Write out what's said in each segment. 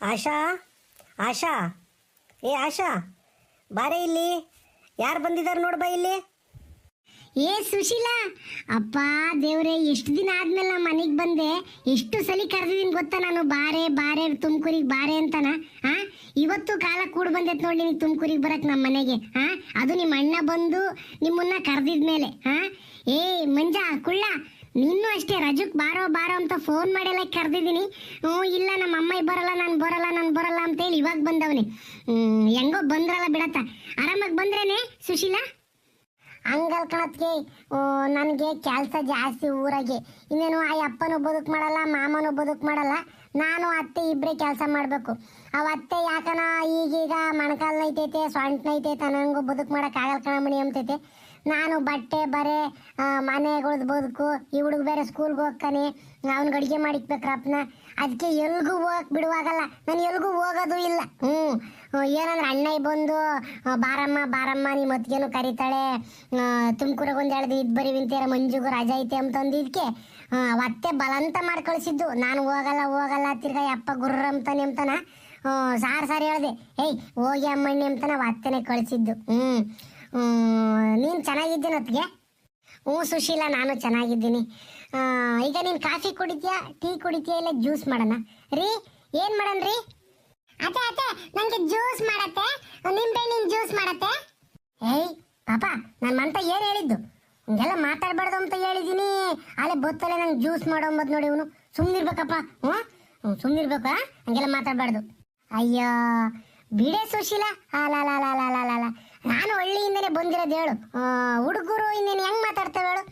ಆಶಾ ಆಶಾ, ಏ ಆಶಾ, ಬಾರೆ ಇಲ್ಲಿ. ಯಾರು ಬಂದಿದ್ದಾರೆ ನೋಡ್ಬ ಇಲ್ಲಿ. ಏ ಸುಶೀಲಾ, ಅಪ್ಪ, ದೇವ್ರೆ, ಎಷ್ಟು ದಿನ ಆದ್ಮೇಲೆ ನಮ್ಮ ಮನೆಗೆ ಬಂದೆ. ಎಷ್ಟು ಸಲ ಕರೆದಿದ್ದೀನಿ ಗೊತ್ತಾ ನಾನು? ಬಾರೆ ಬಾರೆ, ತುಮಕೂರಿಗೆ ಬಾರೆ ಅಂತನ? ಹಾ ಇವತ್ತು ಕಾಲ ಕೂಡ್ ಬಂದೈತೆ ನೋಡಿ ನೀನು ತುಮಕೂರಿಗೆ ಬರಕ್ ನಮ್ಮ ಮನೆಗೆ. ಹಾ ಅದು ನಿಮ್ಮ ಅಣ್ಣ ಬಂದು ನಿಮ್ಮನ್ನ ಕರೆದಿದ್ಮೇಲೆ. ಹಾ ಏ ಮಂಜ, ಕುಳ್ಳ ನೀನು ಅಷ್ಟೇ, ರಜಕ್ ಬಾರೋ ಬಾರೋ ಅಂತ ಫೋನ್ ಮಾಡೆಲ್ಲ ಕರೆದಿದ್ದೀನಿ. ಹ್ಞೂ, ಇಲ್ಲ, ನಮ್ಮ ಅಮ್ಮ ಬರಲ್ಲ, ನಾನು ಬರಲ್ಲ ನಾನು ಬರಲ್ಲ ಅಂತೇಳಿ ಇವಾಗ ಬಂದವನಿ. ಹೆಂಗೋ ಬಂದ್ರಲ್ಲ ಬಿಡತ್ತ. ಆರಾಮಾಗಿ ಬಂದ್ರೇನೆ, ಸುಶೀಲಾ? ಹಂಗಲ್ ಕಣತ್ಗೆ ನನಗೆ ಕೆಲಸ ಜಾಸ್ತಿ ಊರಾಗೆ. ಇನ್ನೇನು ಆ ಅಪ್ಪನೂ ಬದುಕು ಮಾಡಲ್ಲ, ಮಾಮನೂ ಬದುಕು ಮಾಡಲ್ಲ. ನಾನು, ಅತ್ತೆ ಇಬ್ಬರೇ ಕೆಲಸ ಮಾಡಬೇಕು. ಅವ ಅತ್ತೆ ಯಾಕನ ಈಗೀಗ ಮಣಕಾಲ್ನೈತೈತೆ ನೈತೈತೆ ಸೊಂಟ ನೈತೈತೆ ನನಗೂ ಬದುಕು ಮಾಡೋಕ್ಕಾಗಲ್ಲ ಕಣಮಣಿ ಅಂತೈತೆ ನಾನು ಬಟ್ಟೆ, ಬರೆ ಮನೆಗಳ್ದು ಬದುಕು, ಈ ಹುಡುಗ ಬೇರೆ ಸ್ಕೂಲ್ಗೆ ಹೋಗ್ತಾನೆ, ಅವ್ನಿಗೆ ಅಡುಗೆ ಮಾಡಿಕ್ಬೇಕ್ರಪ್ಪನ ಅದಕ್ಕೆ ಎಲ್ಗೂ ಹೋಗಕ್ ಬಿಡುವಾಗಲ್ಲ, ನಾನು ಎಲ್ಗೂ ಹೋಗೋದು ಇಲ್ಲ. ಹ್ಞೂ ಏನಂದ್ರೆ ಅಣ್ಣ ಬಂದು ಬಾರಮ್ಮ ಬಾರಮ್ಮ ನಿಮ್ಮ ಹೊತ್ತಿಗೆನು ಕರೀತಾಳೆ. ತುಮಕೂರಾಗ ಒಂದು ಹೇಳ್ದು ಇದು ಬರೀ ಮಂಜುಗೂ ರಜಾ ಐತೆ ಅಂತಂದಿದ್ಕೆ ಅವತ್ತೆ ಬಲಂತ ಮಾಡಿ ಕಳಿಸಿದ್ದು. ನಾನು ಹೋಗಲ್ಲ ಹೋಗಲ್ಲ ತಿರ್ಗಾ ಯಪ್ಪ ಗುರ್ರ ಅಂತಾನೆ ಸಾರ್ ಸಾರಿ ಹೇಳ್ದೆ, ಏಯ್, ಹೋಗಿ ಅಮ್ಮಣ್ಣಿ ಅಂತಾನ ಅತ್ತೆನೆ ಕಳಿಸಿದ್ದು. ಹ್ಞೂ ನೀನು ಚೆನ್ನಾಗಿದ್ದೀನಿ ಹೊತ್ತಿಗೆ? ಹ್ಞೂ ಸುಶೀಲ, ನಾನು ಚೆನ್ನಾಗಿದ್ದೀನಿ. ಈಗ ನೀನು ಕಾಫಿ ಕುಡಿತೀಯಾ, ಟೀ ಕುಡಿತೀಯಾ ಇಲ್ಲ ಜ್ಯೂಸ್ ಮಾಡೋಣ? ರೀ, ಏನು ಮಾಡೋಣ ರೀ? ಅತ್ತೆ ಅತ್ತೆ ನನಗೆ ಜ್ಯೂಸ್ ಮಾಡತ್ತೆ. ನೀನು ಜ್ಯೂಸ್ ಮಾಡತ್ತೆ. ಏಯ್, ಪಾಪ ನನ್ನ ಮಂತ ಏನು ಹೇಳಿದ್ದು? ಹಿಂಗೆಲ್ಲ ಮಾತಾಡಬಾರ್ದು ಅಂತ ಹೇಳಿದ್ದೀನಿ ಅಲ್ಲೇ ಬತ್ತಲೆ ನಂಗೆ ಜ್ಯೂಸ್ ಮಾಡೋ ಅಂಬದ್ ನೋಡಿ ಇವನು. ಸುಮ್ಮನಿರ್ಬೇಕಪ್ಪ ಹ್ಞೂ? ಸುಮ್ಮನಿರ್ಬೇಕಾ ಹಂಗೆಲ್ಲ ಮಾತಾಡಬಾರ್ದು. ಅಯ್ಯೋ, ಬಿಡೆ ಸುಶೀಲ. ಅಲ್ಲ ನಾನು ಹಳ್ಳಿಯಿಂದನೇ ಬಂದಿರೋದು ಹೇಳು. ಹುಡುಗರು ಇನ್ನೇನು ಹೆಂಗ್ ಮಾತಾಡ್ತೇವೆ ಹೇಳು.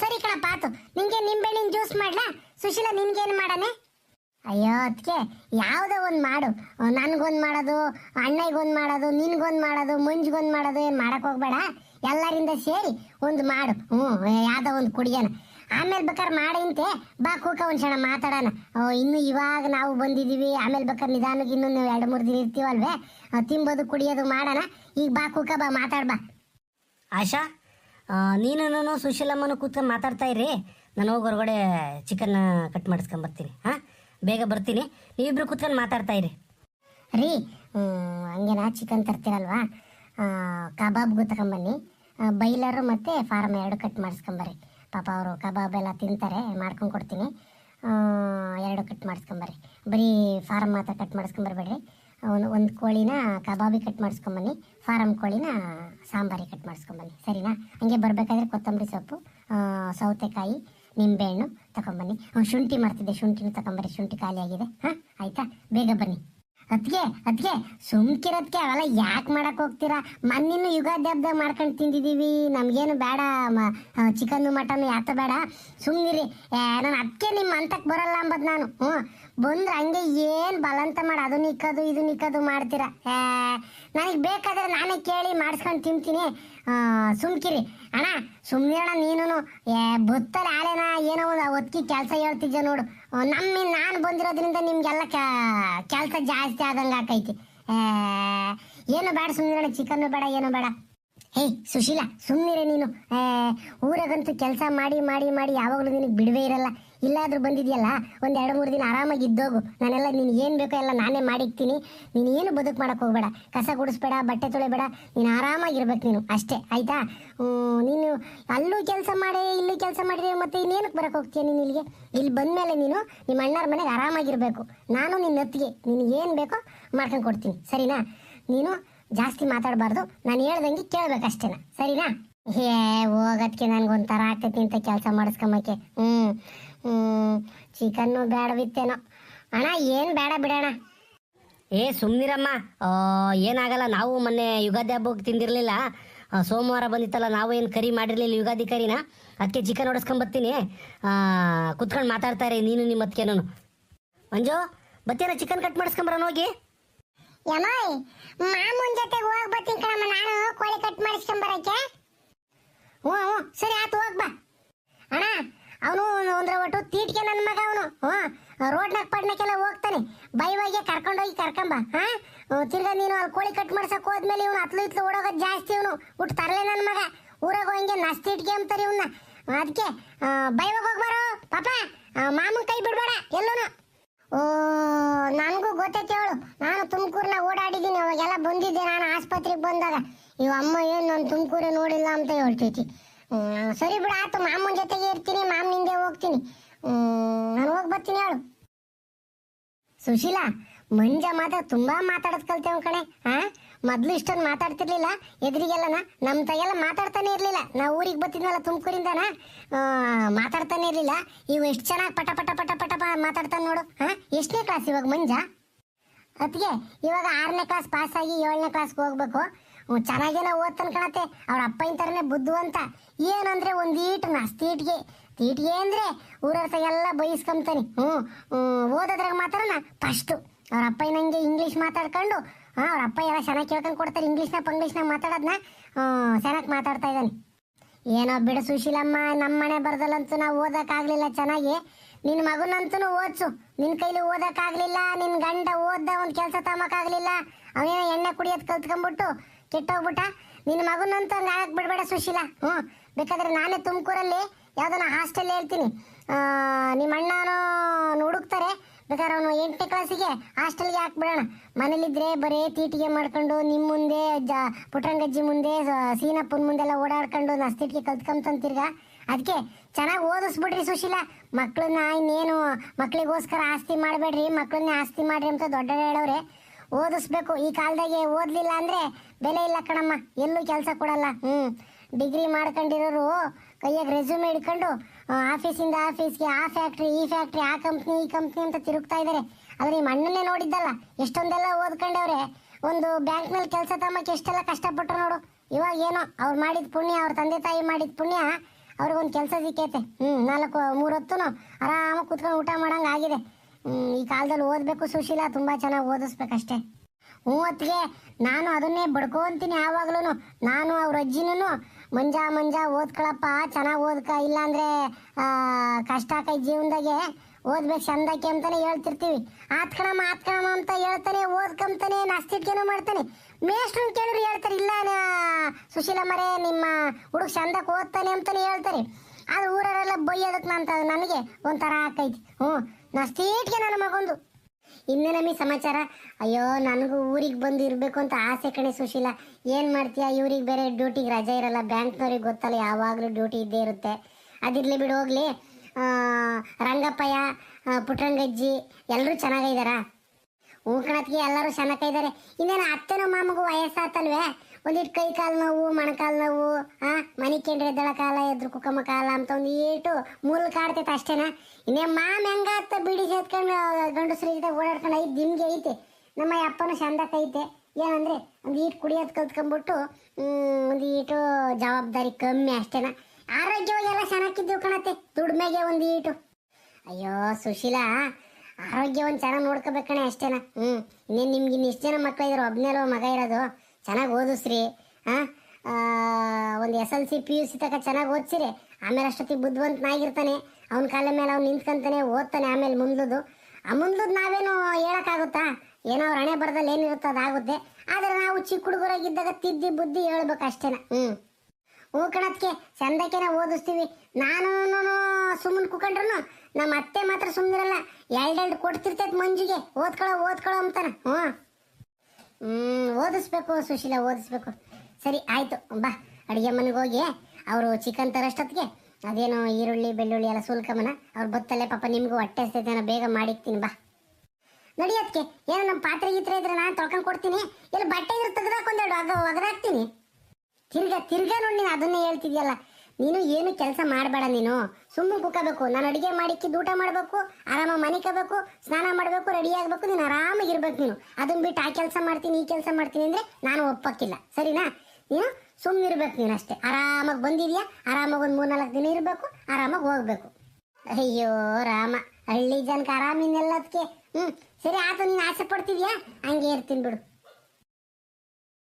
ಸರಿ ಕಣಪ್ಪ, ಆತು. ನಿಂಗೆ ನಿಂಬೆಹಣ್ಣಿನ ಜ್ಯೂಸ್ ಮಾಡ್ಲಾ? ಸುಶೀಲ, ನಿನ್ಗೇನು ಮಾಡಾನೆ? ಅಯ್ಯೋ ಅದಕ್ಕೆ ಯಾವುದೋ ಒಂದು ಮಾಡು. ನನಗೊಂದು ಮಾಡೋದು ಅಣ್ಣಗೊಂದು ಮಾಡೋದು, ನಿನ್ಗೊಂದು ಮಾಡೋದು, ಮಂಜ್ಗೊಂದು ಮಾಡೋದು ಏನು ಮಾಡೋಕ್ಕೆ ಹೋಗ್ಬೇಡ. ಎಲ್ಲರಿಂದ ಸೇರಿ ಒಂದು ಮಾಡು. ಹ್ಞೂ ಯಾವುದೋ ಒಂದು ಕುಡಿಯೋಣ. ಆಮೇಲೆ ಬೇಕಾದ್ರೆ ಮಾಡಂತೆ ಬಾ ಕೂಕ ಒಂದು ಕ್ಷಣ ಮಾತಾಡೋಣ. ಓ, ಇನ್ನು ಇವಾಗ ನಾವು ಬಂದಿದ್ದೀವಿ. ಆಮೇಲೆ ಬೇಕಾದ್ರೆ ನಿಧಾನಕ್ಕೆ ಇನ್ನೊಂದು ಎರಡು ಮೂರು ದಿನ ಇರ್ತೀವಲ್ವೇ? ತಿಂಬೋದು ಕುಡಿಯೋದು ಮಾಡೋಣ. ಈಗ ಬಾ ಕೂಕ ಬಾ ಮಾತಾಡ್ ಬಾ. ಆಶಾ ನೀನು ಸುಶೀಲಮ್ಮನು ಕೂತ್ಕೊಂಡು ಮಾತಾಡ್ತಾ ಇರಿ. ನಾನು ಹೋಗಿ ಹೊರಗಡೆ ಚಿಕನ್ನ ಕಟ್ ಮಾಡಿಸ್ಕೊಂಬರ್ತೀನಿ. ಹಾಂ? ಬೇಗ ಬರ್ತೀನಿ. ನೀವಿಬ್ರು ಕೂತ್ಕೊಂಡು ಮಾತಾಡ್ತಾ ಇರಿ. ರೀ ಹಂಗೆ ಹಂಗೇನಾ ಚಿಕನ್ ತರ್ತೀರಲ್ವಾ? ಕಬಾಬ್ ಕಬಾಬ್ಗೂ ತಗೊಂಬನ್ನಿ ಬೈಲರು ಮತ್ತು ಫಾರ್ಮ್ ಎರಡು ಕಟ್ ಮಾಡಿಸ್ಕೊಂಬರ್ರಿ. ಪಾಪ ಅವರು ಕಬಾಬ್ ಎಲ್ಲ ತಿಂತಾರೆ, ಮಾಡ್ಕೊಂಡು ಕೊಡ್ತೀನಿ. ಎರಡು ಕಟ್ ಮಾಡಿಸ್ಕೊಂಬರ್ರಿ. ಬರೀ ಫಾರಮ್ ಮಾತ್ರ ಕಟ್ ಮಾಡಿಸ್ಕೊಂಬರ್ಬೇಡ್ರಿ. ಒಂದು ಒಂದು ಕೋಳಿನ ಕಬಾಬಿ ಕಟ್ ಮಾಡಿಸ್ಕೊಂಬನ್ನಿ ಫಾರಮ್ ಕೋಳಿನ ಸಾಂಬಾರಿ ಕಟ್ ಮಾಡಿಸ್ಕೊಂಬನ್ನಿ. ಸರಿನಾ? ಹಂಗೆ ಬರಬೇಕಾದ್ರೆ ಕೊತ್ತಂಬರಿ ಸೊಪ್ಪು ಸೌತೆಕಾಯಿ, ನಿಂಬೆಹಣ್ಣು ತಗೊಂಬನ್ನಿ ಶುಂಠಿ ಮಾಡ್ತಿದ್ದೆ, ಶುಂಠಿನೂ ತಗೊಂಬರ್ರಿ ಶುಂಠಿ ಖಾಲಿ ಆಗಿದೆ ಹಾಂ, ಆಯಿತಾ? ಬೇಗ ಬನ್ನಿ. ಅದ್ಗೆ ಅದ್ಗೆ ಸುಮ್ಕಿರೋದ್ಕೆ ಅವೆಲ್ಲ ಯಾಕೆ ಮಾಡಕ್ ಹೋಗ್ತೀರಾ? ಮನ್ನಿನ್ನು ಯುಗಾದಿ ಹಬ್ಬದಾಗ ಮಾಡ್ಕೊಂಡು ತಿಂದಿದೀವಿ. ನಮ್ಗೇನು ಬೇಡ ಚಿಕನ್ ಮಟನ್ ಯಾತ ಬೇಡ. ಸುಮ್ಮನಿರಿ ನಾನು ಅದಕ್ಕೆ ನಿಮ್ಮ ಅಂತಕ್ಕೆ ಬರಲ್ಲ ಅಂಬದ್ ನಾನು. ಹ್ಞೂ. ಬಂದ್ರೆ ಹಂಗೆ ಏನು ಬಲಂತ ಮಾಡಿ, ಅದು ನಿಕ್ಕದು, ಇದು ನಿಕ್ಕದು ಮಾಡ್ತೀರಾ? ನನಗೆ ಬೇಕಾದ್ರೆ ನಾನೇ ಕೇಳಿ ಮಾಡಿಸ್ಕೊಂಡು ತಿಂತೀನಿ. ಸುಮ್ಕಿರಿ. ಅಣ್ಣ ಸುಮ್ಮನೆ ಅಣ್ಣ ನೀನು ಬತ್ತಲ್ಲ ಆಳೆನ? ಏನೋ ಒಂದು ಒತ್ತಿ ಕೆಲಸ ಹೇಳ್ತಿದ್ದೆ ನೋಡು. ನಮ್ಮ ನಾನು ಬಂದಿರೋದ್ರಿಂದ ನಿಮ್ಗೆಲ್ಲ ಕೆಲಸ ಜಾಸ್ತಿ ಆದಂಗೆ ಆಕೈತಿ. ಏನು ಬೇಡ ಸುಮ್ಮನೆ ಚಿಕನ್ನು ಬೇಡ, ಏನು ಬೇಡ. ಹೇ, ಸುಶೀಲಾ ಸುಮ್ಮನಿರೆ ನೀನು. ಊರಾಗಂತೂ ಕೆಲಸ ಮಾಡಿ ಮಾಡಿ ಮಾಡಿ ಯಾವಾಗಲೂ ನಿನಗೆ ಬಿಡವೇ ಇರಲ್ಲ. ಇಲ್ಲಾದ್ರೂ ಬಂದಿದ್ಯಲ್ಲ, ಒಂದು ಎರಡು ಮೂರು ದಿನ ಆರಾಮಾಗಿ ಇದ್ದೋಗು. ನಾನೆಲ್ಲ, ನೀನು ಏನು ಬೇಕೋ ಎಲ್ಲ ನಾನೇ ಮಾಡಿಕ್ತೀನಿ ನೀನು ಏನು ಬದುಕು ಮಾಡಕ್ಕೆ ಹೋಗ್ಬೇಡ. ಕಸ ಗುಡಿಸ್ಬೇಡ, ಬಟ್ಟೆ ತೊಳೆಬೇಡ, ನೀನು ಆರಾಮಾಗಿರ್ಬೇಕು ನೀನು ಅಷ್ಟೇ, ಆಯ್ತಾ? ನೀನು ಅಲ್ಲೂ ಕೆಲಸ ಮಾಡಿ, ಇಲ್ಲೂ ಕೆಲಸ ಮಾಡಿದ್ರೆ ಮತ್ತೆ ಇನ್ನೇನಕ್ಕೆ ಬರಕ್ಕೆ ಹೋಗ್ತೀಯ ನೀನು ಇಲ್ಲಿಗೆ? ಇಲ್ಲಿ ಬಂದಮೇಲೆ ನೀನು ನಿಮ್ಮ ಅಣ್ಣರ ಮನೆಗೆ ಆರಾಮಾಗಿರ್ಬೇಕು. ನಾನು ನಿನ್ನ ಅತ್ತಿಗೆ ನೀನು ಏನು ಬೇಕೋ ಮಾಡ್ಕೊಂಡು ಕೊಡ್ತೀನಿ. ಸರಿನಾ? ನೀನು ಜಾಸ್ತಿ ಮಾತಾಡಬಾರ್ದು. ನಾನು ಹೇಳ್ದಂಗೆ ಕೇಳಬೇಕಷ್ಟೇನಾ. ಸರಿನಾ? ಹೇ ಹೋಗೋದಕ್ಕೆ ನನ್ಗೊಂಥರ ಆಗ್ತೈತಿ ಅಂತ ಕೆಲಸ ಮಾಡಿಸ್ಕೊಂಬಕ್ಕೆ ಹ್ಞೂ ಹ್ಞೂ ಚಿಕನ್ನು ಬೇಡವಿತ್ತೇನೋ ಅಣ್ಣ ಏನು ಬೇಡ ಬಿಡೋಣ ಏ ಸುಮ್ಮನಿರಮ್ಮ ಏನಾಗಲ್ಲ ನಾವು ಮೊನ್ನೆ ಯುಗಾದಿ ಹಬ್ಬಕ್ಕೆ ತಿಂದಿರಲಿಲ್ಲ. ಸೋಮವಾರ ಬಂದಿತ್ತಲ್ಲ ನಾವು ಏನು ಕರಿ ಮಾಡಿರಲಿಲ್ಲ ಯುಗಾದಿ ಕರಿನ? ಅದಕ್ಕೆ ಚಿಕನ್ ಹೊಡೆಸ್ಕೊಂಬರ್ತೀನಿ ಕುತ್ಕೊಂಡು ಮಾತಾಡ್ತಾರೆ ನೀನು ನಿಮ್ಮ ಅದಕ್ಕೇನು ಮಂಜು ಬತ್ತೇನ ಚಿಕನ್ ಕಟ್ ಮಾಡಿಸ್ಕೊಂಬರೋಣ ಹೋಗಿ? ಯಮಾಯ್ ಮಾಮೂನ್ ಜೊತೆಗೆ ಹೋಗಿ ಬರ್ತೀನಿ ಕಣಮ್ಮ. ನಾನು ಕೋಳಿ ಕಟ್ ಮಾಡಿಸ್ಕೊಂಬರಕ್ಕೆ ಹ್ಞೂ ಹ್ಞೂ. ಸರಿ ಆತು ಹೋಗ್, ಬಾ. ಅಣ್ಣ, ಅವನು ಒಂದ್ರ ಒಟ್ಟು ತೀಟ್ಗೆ ನನ್ನ ಮಗ ಅವನು. ಹ್ಞೂ, ರೋಡ್ನಾಗ ಪಡ್ನಕ್ಕೆಲ್ಲ ಹೋಗ್ತಾನೆ. ಬೈ ಬೈಗೆ ಕರ್ಕೊಂಡೋಗಿ ಕರ್ಕೊಂಬ, ಹಾಂ? ತಿರ್ಗಾ ನೀನು ಅಲ್ಲಿ ಕೋಳಿ ಕಟ್ ಮಾಡ್ಸಕ್ಕೆ ಹೋದ್ಮೇಲೆ ಇವನು ಹತ್ಲು ಇತ್ತು ಓಡೋಗೋದು ಜಾಸ್ತಿ ಇವನು. ಉಟ್ಟು ತರಲೆ ನನ್ನ ಮಗ. ಊರಾಗ ಹೋಗಿ ನಸ್ತಿಟ್ಗೆ ಅಂತಾರೆ ಇವನ್ನ ಅದಕ್ಕೆ ಬೈವಾಗ ಹೋಗ್ಬಾರೋ ಪಾಪ. ಮಾಮನ ಕೈ ಬಿಡಬೇಡ ಎಲ್ಲೂ ಓ, ನನಗೂ ಗೊತ್ತೈತೆ ಹೇಳು ನಾನು ತುಮಕೂರ್ನ ಓಡಾಡಿದ್ದೀನಿ, ಅವಾಗೆಲ್ಲ ಬಂದಿದ್ದೆ ನಾನು ಆಸ್ಪತ್ರೆಗೆ ಬಂದಾಗ. ಅಮ್ಮ ಏನು ನಾನು ತುಮಕೂರೇ ನೋಡಿಲ್ಲ ಅಂತ ಹೇಳ್ತೈತಿ. ಸರಿ ಬಿಡ, ಆತು ಮಾಮನ ಜೊತೆಗೆ ಇರ್ತೀನಿ ಮಾಮನಿಂದೆ ಹೋಗ್ತೀನಿ. ನಾನು ಹೋಗಿ ಬರ್ತೀನಿ ಹೇಳು. ಸುಶೀಲಾ, ಮಂಜ ಮಾತ್ರ ತುಂಬಾ ಮಾತಾಡೋದ್ ಕಲ್ತೇವ್ ಕಣೆ ಹಾ ಮೊದ್ಲು ಇಷ್ಟೊಂದು ಮಾತಾಡ್ತಿರ್ಲಿಲ್ಲ, ಎದುರಿಗೆಲ್ಲನ, ನಮ್ ತಗೆಲ್ಲ ಮಾತಾಡ್ತಾನೆ ಇರ್ಲಿಲ್ಲ. ನಾ ಊರಿಗೆ ಬರ್ತಿದ್ನಲ್ಲ ತುಮಕೂರಿಂದನ? ಮಾತಾಡ್ತಾನೆ ಇರ್ಲಿಲ್ಲ. ಇವು ಎಷ್ಟು ಚೆನ್ನಾಗಿ ಪಟ ಪಟ ಪಟ ಪಟ ಮಾತಾಡ್ತಾನೆ ನೋಡು ಹಾ ಎಷ್ಟನೇ ಕ್ಲಾಸ್ ಇವಾಗ ಮಂಜ? ಅದಕ್ಕೆ ಇವಾಗ ಆರನೇ ಕ್ಲಾಸ್ ಪಾಸ್ ಆಗಿ ಏಳನೇ ಕ್ಲಾಸ್ಗೆ ಹೋಗ್ಬೇಕು. ಚೆನ್ನಾಗೇನೋ ಓದ್ತಾನ ಕಣತೆ ಅವ್ರ ಅಪ್ಪನ ಬುದ್ಧು ಅಂತ ಏನಂದ್ರೆ ಒಂದೀಟು ನಸ್ ತೀಟ್ಗೆ. ತೀಟ್ಗೆ ಅಂದ್ರೆ ಊರರ್ಥ ಎಲ್ಲ ಬೈಸ್ಕೊಂತಾನೆ. ಹ್ಞೂ ಹ್ಮ್, ಓದೋದ್ರಾಗ ಮಾತ್ರನ ಫಸ್ಟು ಅವ್ರ ಅಪ್ಪ ನಂಗೆ ಇಂಗ್ಲೀಷ್ ಮಾತಾಡ್ಕೊಂಡು ಹಾಂ ಅವ್ರ ಅಪ್ಪ ಎಲ್ಲ ಚೆನ್ನಾಗಿ ಕೇಳ್ಕೊಂಡು ಕೊಡ್ತಾರೆ. ಇಂಗ್ಲೀಷ್ನ ಪಂಗ್ಲಿಷ್ನ ಮಾತಾಡೋದನ್ನ ಚೆನ್ನಾಗಿ ಮಾತಾಡ್ತಾ ಇದ್ದಾನೆ. ಏನೋ ಬಿಡು ಸುಶೀಲಮ್ಮ ನಮ್ಮ ಮನೆ ಬರ್ದಲ್ಲಂತೂ ನಾವು ಓದೋಕ್ಕಾಗಲಿಲ್ಲ ಚೆನ್ನಾಗಿ. ನಿನ್ನ ಮಗನಂತೂ ಓದ್ಸು. ನಿನ್ನ ಕೈಲಿ ಓದೋಕ್ಕಾಗಲಿಲ್ಲ ನಿನ್ನ ಗಂಡ ಓದ್ದ ಒಂದು ಕೆಲಸ ತಮ್ಮಕ್ಕಾಗ್ಲಿಲ್ಲ ಅವನೇನೋ ಎಣ್ಣೆ ಕುಡಿಯೋದು ಕಲ್ತ್ಕೊಂಡ್ಬಿಟ್ಟು ಕೆಟ್ಟೋಗ್ಬಿಟ್ಟ? ನಿನ್ನ ಮಗನಂತ ಹಂಗೆ ಆಗಕ್ಕೆ ಬಿಡಬೇಡ ಸುಶೀಲ. ಹ್ಞೂ, ಬೇಕಾದ್ರೆ ನಾನೇ ತುಮಕೂರಲ್ಲಿ ಯಾವ್ದಾನ ಹಾಸ್ಟೆಲ್ ಹೇಳ್ತೀನಿ. ನಿಮ್ಮ ಅಣ್ಣನೂ ಹುಡುಕ್ತಾರೆ. ಬೇಕಾದ್ರೆ ಅವನು ಎಂಟನೇ ಕ್ಲಾಸಿಗೆ ಹಾಸ್ಟೆಲ್ಗೆ ಹಾಕ್ಬಿಡೋಣ. ಮನೇಲಿದ್ರೆ ಬರೀ ತೀಟಿಗೆ ಮಾಡ್ಕೊಂಡು ನಿಮ್ಮ ಮುಂದೆ, ಜ ಪುಟ್ರಂಗಜ್ಜಿ ಮುಂದೆ ಸೀನಪ್ಪನ ಮುಂದೆಲ್ಲ ಓಡಾಡ್ಕೊಂಡು ನಸ್ತಿಟ್ಗೆ ಕಲ್ತ್ಕೊಂತಂತಿರ್ಗ ಅದಕ್ಕೆ ಚೆನ್ನಾಗಿ ಓದಿಸ್ಬಿಡ್ರಿ ಸುಶೀಲ. ಮಕ್ಕಳನ್ನ ಇನ್ನೇನು ಮಕ್ಳಿಗೋಸ್ಕರ ಆಸ್ತಿ ಮಾಡಬೇಡ್ರಿ ಮಕ್ಕಳನ್ನ ಆಸ್ತಿ ಮಾಡ್ರಿ ಅಂತ ದೊಡ್ಡ ಹೇಳೋರೆ ಓದಿಸ್ಬೇಕು. ಈ ಕಾಲದಾಗೆ ಓದ್ಲಿಲ್ಲ ಅಂದ್ರೆ ಬೆಲೆ ಇಲ್ಲ ಕಣಮ್ಮ, ಎಲ್ಲೂ ಕೆಲಸ ಕೊಡಲ್ಲ. ಹ್ಞೂ ಡಿಗ್ರಿ ಮಾಡ್ಕೊಂಡಿರೋರು ಕೈಯಾಗ ರೆಸ್ಯೂಮ್ ಹಿಡ್ಕೊಂಡು ಆಫೀಸಿಂದ ಆಫೀಸ್ಗೆ ಆ ಫ್ಯಾಕ್ಟ್ರಿ ಈ ಫ್ಯಾಕ್ಟ್ರಿ ಆ ಕಂಪ್ನಿ ಈ ಕಂಪ್ನಿ ಅಂತ ತಿರುಗ್ತಾ ಇದ್ದಾರೆ ಆದರೆ ನಿಮ್ಮ ಅಣ್ಣನೇ ನೋಡಿದ್ದಲ್ಲ, ಎಷ್ಟೊಂದೆಲ್ಲ ಓದ್ಕೊಂಡವ್ರೆ. ಒಂದು ಬ್ಯಾಂಕ್ನಲ್ಲಿ ಕೆಲಸ ತಮ್ಮಕ್ಕೆ ಎಷ್ಟೆಲ್ಲ ಕಷ್ಟಪಟ್ಟರು ನೋಡು. ಇವಾಗ ಏನೋ, ಅವ್ರು ಮಾಡಿದ ಪುಣ್ಯ, ಅವ್ರ ತಂದೆ ತಾಯಿ ಮಾಡಿದ ಪುಣ್ಯ, ಅವ್ರಿಗೊಂದು ಕೆಲಸ ಸಿಕ್ಕೈತೆ. ಹ್ಞೂ ನಾಲ್ಕು ಮೂರು ಹೊತ್ತುನು ಆರಾಮಾಗಿ ಕೂತ್ಕೊಂಡು ಊಟ ಮಾಡೋಂಗಾಗಿದೆ ಈ ಕಾಲದಲ್ಲಿ ಓದಬೇಕು ಸುಶೀಲ, ತುಂಬಾ ಚೆನ್ನಾಗಿ ಓದಿಸ್ಬೇಕಷ್ಟೇ. ಮೂವತ್ತಿಗೆ ನಾನು ಅದನ್ನೇ ಬಡ್ಕೊಂತೀನಿ ಯಾವಾಗ್ಲೂ ನಾನು ಅವ್ರ ಅಜ್ಜಿನೂ ಮಂಜ ಮಂಜ ಓದ್ಕೊಳಪ್ಪ, ಚೆನ್ನಾಗಿ ಓದ್ಕ, ಇಲ್ಲಾಂದ್ರೆ ಕಷ್ಟ ಆಕೈ ಜೀವನದಾಗೆ. ಓದ್ಬೇಕು ಚಂದಕ್ಕೆ ಅಂತಾನೆ ಹೇಳ್ತಿರ್ತೀವಿ. ಆತ್ಕಣಮ್ಮ ಆತ್ಕಣಮ್ಮ ಅಂತ ಹೇಳ್ತಾನೆ, ಓದ್ಕೊಂತಾನೆ ನಸ್ತಿಟ್ಕೆನೂ ಮಾಡ್ತಾನೆ. ಮೇಷ್ಟ್ರು ಕೇಳಿದ್ರು ಹೇಳ್ತಾರೆ, ಇಲ್ಲ ನಾ- ಮರೆ ನಿಮ್ಮ ಹುಡುಗ ಚಂದಕ್ಕೆ ಓದ್ತಾನೆ ಅಂತಾನೆ ಹೇಳ್ತಾರೆ. ಆದ್ರೆ ಊರವರೆಲ್ಲ ಬೈಯೋದಕ್ಕೆ ನಂತ, ನನಗೆ ಒಂಥರ ಆಕೈತಿ. ಹ್ಞೂ ನಸ್ತೀಟ್ಗೆ ನನ್ನ ಮಗೊಂದು. ಇನ್ನೇ ನಮಗೆ ಸಮಾಚಾರ, ಅಯ್ಯೋ, ನನಗೂ ಊರಿಗೆ ಬಂದು ಇರಬೇಕು ಅಂತ ಆಸೆ ಕಣೆ ಸುಶೀಲ. ಏನು ಮಾಡ್ತೀಯಾ? ಇವ್ರಿಗೆ ಬೇರೆ ಡ್ಯೂಟಿಗೆ ರಜೆ ಇರಲ್ಲ. ಬ್ಯಾಂಕ್ನವ್ರಿಗೆ ಗೊತ್ತಲ್ಲ, ಯಾವಾಗಲೂ ಡ್ಯೂಟಿ ಇದ್ದೇ ಇರುತ್ತೆ. ಅದಿರಲಿ ಬಿಡು, ಹೋಗ್ಲಿ. ರಂಗಪ್ಪಯ್ಯ ಪುಟ್ರಂಗಜ್ಜಿ ಎಲ್ಲರೂ ಚೆನ್ನಾಗಿದ್ದಾರಾ? ಹ್ಞೂ ಕಣತ್ಗೆ ಎಲ್ಲರೂ ಚೆನ್ನಾಗಿದ್ದಾರೆ ಇನ್ನೇನು ಅತ್ತೆನೋ ಮಾಮಗೂ ವಯಸ್ಸಾತಲ್ವೇ? ಒಂದಿಟ್ಟು ಕೈ ಕಾಲು ನೋವು ಮಣಕಾಲು ನೋವು, ಆ? ಮನಿ ಕೆಂಡ್ರೆ ಕಾಲ, ಎದ್ರು ಕುಕ್ಕಮ್ಮ ಕಾಲ ಅಂತ ಒಂದು ಏಟು ಮೂಲ ಕಾಡ್ತೈತೆ ಅಷ್ಟೇನಾ. ಇನ್ನೇ ಮಾಮ ಹೆಂಗಾತ ಬಿಡಿ ಸೇತ್ಕೊಂಡು, ಗಂಡಸ್ರ ಜೊತೆ ಓಡಾಡ್ಕೊಂಡು ಐದು ದಿಮ್ಗೆ ಐತೆ. ನಮ್ಮ ಅಪ್ಪನೂ ಚಂದಕ್ಕೆ ಐತೆ. ಏನಂದ್ರೆ ಒಂದು ಈಟು ಕುಡಿಯೋದು ಕಲ್ತ್ಕೊಂಡ್ಬಿಟ್ಟು ಒಂದು ಈಟು ಜವಾಬ್ದಾರಿ ಕಮ್ಮಿ ಅಷ್ಟೇನಾ. ಆರೋಗ್ಯವಾಗಿ ಎಲ್ಲ ಚೆನ್ನಾಗಿದ್ದೀವಿ ಕಣತ್ತೆ. ದುಡ್ಮೆಗೆ ಒಂದು ಈಟು. ಅಯ್ಯೋ, ಸುಶೀಲಾ ಆರೋಗ್ಯ ಒಂದು ಚೆನ್ನಾಗಿ ನೋಡ್ಕೋಬೇಕಣೆ ಅಷ್ಟೇನ ಹ್ಞೂ ಇನ್ನೇನು ನಿಮ್ಗೆ ಇನ್ನು ಇಷ್ಟು ಜನ ಮಕ್ಕಳು ಇದ್ರು ಒಬ್ಬನೇಲೋ ಮಗ ಇರೋದು? ಚೆನ್ನಾಗಿ ಓದಿಸ್ರಿ ಹಾಂ ಒಂದು S L C, P U C ತನಕ ಚೆನ್ನಾಗಿ ಓದಿಸಿರಿ. ಆಮೇಲೆ ಅಷ್ಟೊತ್ತಿಗೆ ಬುದ್ಧಿವಂತನಾಗಿರ್ತಾನೆ ಅವ್ನ ಕಾಲ ಮೇಲೆ ಅವ್ನು ನಿಂತ್ಕೊಂತಾನೆ ಓದ್ತಾನೆ ಆಮೇಲೆ ಮುಂದ್ಲದು. ಆ ಮುಂದ್ಲದ್ದು ನಾವೇನು ಹೇಳೋಕ್ಕಾಗುತ್ತಾ? ಏನೋ ಅವ್ರ ಹಣೆ ಬರದಲ್ಲಿ ಏನಿರುತ್ತೋ ಅದಾಗುತ್ತೆ ಆದರೆ ನಾವು ಚಿಕ್ಕ ಹುಡುಗರಾಗಿದ್ದಾಗ ತಿದ್ದಿ ಬುದ್ಧಿ ಹೇಳ್ಬೇಕು ಅಷ್ಟೇನಾ ಹ್ಞೂ ಕಣತ್ಗೆ ಚಂದಕ್ಕೆನ ಓದಿಸ್ತೀವಿ. ನಾನು ಸುಮ್ಮನೆ ಕುಕೊಂಡ್ರು ನಮ್ಮ ಅತ್ತೆ ಮಾತ್ರ ಸುಮ್ಮನಿರಲ್ಲ ಎರಡೆರಡು ಕೊಡ್ತಿರ್ತೈತೆ ಮಂಜಿಗೆ, ಓದ್ಕೊಳೋ ಓದ್ಕೊಳೋ ಅಂತಾನೆ. ಹ್ಞೂ. ಹ್ಞೂ ಓದಿಸ್ಬೇಕು ಸುಶೀಲ, ಓದಿಸ್ಬೇಕು. ಸರಿ, ಆಯಿತು, ಬಾ, ಅಡುಗೆ ಮನೆಗೆ ಹೋಗಿ, ಅವರು ಚಿಕನ್ ತರಷ್ಟೊತ್ತಿಗೆ, ಅದೇನೋ ಈರುಳ್ಳಿ, ಬೆಳ್ಳುಳ್ಳಿ ಎಲ್ಲ ಸುಲ್ಕಮನ, ಅವ್ರು ಬತ್ತಲ್ಲೇ ಪಾಪ ನಿಮಗೂ ಹೊಟ್ಟೆ ಹಸ್ತೈತೆ ಬೇಗ ಮಾಡಿರ್ತೀನಿ ಬಾ. ನಡಿಯೋದಕ್ಕೆ ಏನೋ ನಮ್ಮ ಪಾತ್ರೆ ಗೀತ್ರೆ ಇದ್ರೆ ನಾನು ತೊಳ್ಕೊಂಡು ಕೊಡ್ತೀನಿ, ಇಲ್ಲಿ ಬಟ್ಟೆ ಇದ್ರೆ ತೆಗೆದಾಕೊಂದೆರಡು ಅದು ಒಗದಾಕ್ತೀನಿ. ತಿರ್ಗಾ ತಿರ್ಗಾ ನೋಡಿ ನೀನು ಅದನ್ನೇ ಹೇಳ್ತಿದ್ಯಲ್ಲ. ನೀನು ಏನು ಕೆಲಸ ಮಾಡಬೇಡ ನೀನು. ಸುಮ್ಮನೆ ಕುಕ್ಕಬೇಕು. ನಾನು ಅಡಿಗೆ ಮಾಡಿಕ್ಕಿದ್ದು ಊಟ ಮಾಡಬೇಕು, ಆರಾಮಾಗಿ ಮನಿಕಬೇಕು ಸ್ನಾನ ಮಾಡಬೇಕು ರೆಡಿ ಆಗಬೇಕು, ನೀನು ಆರಾಮಾಗಿರ್ಬೇಕು ನೀನು. ಅದನ್ನ ಬಿಟ್ಟು ಆ ಕೆಲಸ ಮಾಡ್ತೀನಿ, ಈ ಕೆಲಸ ಮಾಡ್ತೀನಿ ಅಂದರೆ ನಾನು ಒಪ್ಪಕ್ಕಿಲ್ಲ. ಸರಿನಾ? ನೀನು ಸುಮ್ಮನೆ ಇರ್ಬೇಕು ನೀನು ಅಷ್ಟೇ. ಆರಾಮಾಗಿ ಬಂದಿದ್ಯಾ? ಆರಾಮಾಗಿ ಒಂದು ಮೂರ್ನಾಲ್ಕು ದಿನ ಇರಬೇಕು, ಆರಾಮಾಗಿ ಹೋಗಬೇಕು. ಅಯ್ಯೋ, ರಾಮ. ಹಳ್ಳಿ ಜನಕ್ಕೆ ಆರಾಮಿನೆಲ್ಲದಕ್ಕೆ ಹ್ಞೂ ಸರಿ, ಆತ, ನೀನು ಆಸೆ ಪಡ್ತಿದ್ಯಾ? ಹಂಗೆ ಇರ್ತೀನಿ ಬಿಡು.